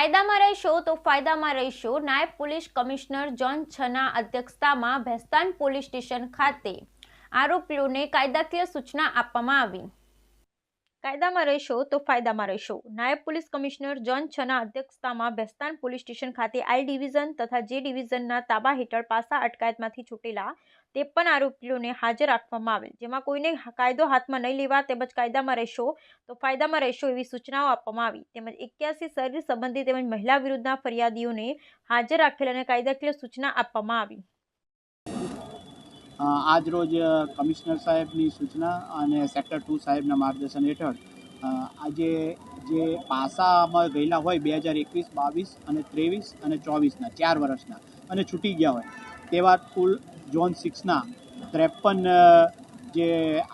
કાયદામાં રહેશો તો ફાયદામાં રહીશો. નાયબ પોલીસ કમિશનર જોન છના અધ્યક્ષતામાં ભેસ્તાન પોલીસ સ્ટેશન ખાતે આરોપીઓને કાયદાકીય સૂચના આપવામાં આવી. કાયદામાં રહેશો તો ફાયદામાં રહેશો. નાયબ પોલીસ કમિશનર જોન છના અધ્યક્ષતામાં ભેસ્તાન પોલીસ સ્ટેશન ખાતે આઈ ડિવિઝન તથા જે ડિવિઝનના તાબા હેઠળ પાસા અટકાયતમાંથી છૂટેલા ત્રેપન આરોપીઓને હાજર રાખવામાં આવેલ. જેમાં કોઈને કાયદો હાથમાં નહીં લેવા તેમજ કાયદામાં રહેશો તો ફાયદામાં રહેશો એવી સૂચનાઓ આપવામાં આવી. તેમજ એક્યાસી શરીર સંબંધી તેમજ મહિલા વિરુદ્ધના ફરિયાદીઓને હાજર રાખેલ અને કાયદાકીય સૂચના આપવામાં આવી. અ, આજ રોજ કમિશનર સાહેબની સૂચના અને સેક્ટર ટુ સાહેબના માર્ગદર્શન હેઠળ આજે જે પાસામાં ગયેલા હોય બે હજાર એકવીસ બાવીસ અને ત્રેવીસ અને ચોવીસના ચાર વર્ષના અને છૂટી ગયા હોય તેવા કુલ ઝોન સિક્સના ત્રેપન જે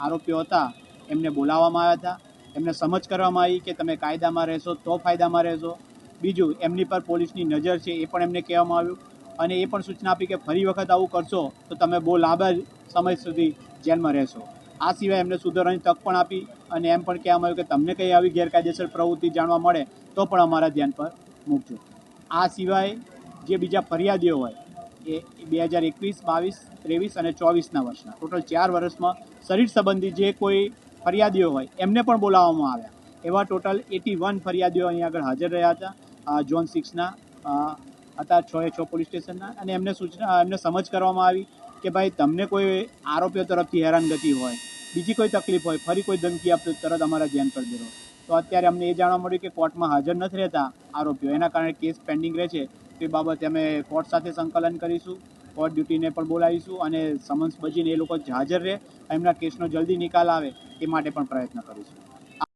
આરોપીઓ હતા એમને બોલાવવામાં આવ્યા હતા. એમને સમજ કરવામાં આવી કે તમે કાયદામાં રહેશો તો ફાયદામાં રહેશો. બીજું એમની પર પોલીસની નજર છે એ પણ એમને કહેવામાં આવ્યું. અને એ પણ સૂચના આપી કે ફરી વખત આવું કરશો તો તમે બહુ લાંબા સમય સુધી જેલમાં રહેશો. આ સિવાય એમને સુધારવાની તક પણ આપી અને એમ પણ કહેવામાં આવ્યું કે તમને કંઈ આવી ગેરકાયદેસર પ્રવૃત્તિ જાણવા મળે તો પણ અમારા ધ્યાન પર મૂકજો. આ સિવાય જે બીજા ફરિયાદીઓ હોય, એ બે હજાર એકવીસ, બાવીસ, ત્રેવીસ અને ચોવીસના વર્ષના, ટોટલ ચાર વર્ષમાં શરીર સંબંધી જે કોઈ ફરિયાદીઓ હોય, એમને પણ બોલાવવામાં આવ્યા. એવા ટોટલ એટી વન ફરિયાદીઓ અહીં આગળ હાજર રહ્યા હતા. જોન સિક્સના હતા છ એ છ પોલીસ સ્ટેશનના. અને એમને સૂચના, એમને સમજ કરવામાં આવી કે ભાઈ તમને કોઈ આરોપીઓ તરફથી હેરાનગતિ હોય, બીજી કોઈ તકલીફ હોય, ફરી કોઈ ધમકી આપતો તરત અમારા ધ્યાન પર દેરો તો અત્યારે અમને એ જાણવા મળ્યું કે કોર્ટમાં હાજર નથી રહેતા આરોપીઓ. એના કારણે કેસ પેન્ડિંગ રહે છે. તે બાબતે અમે કોર્ટ સાથે સંકલન કરીશું, કોર્ટ ડ્યુટીને પણ બોલાવીશું અને સમન્સ બજીને એ લોકો હાજર રહે. એમના કેસનો જલ્દી નિકાલ આવે એ માટે પણ પ્રયત્ન કરીશું.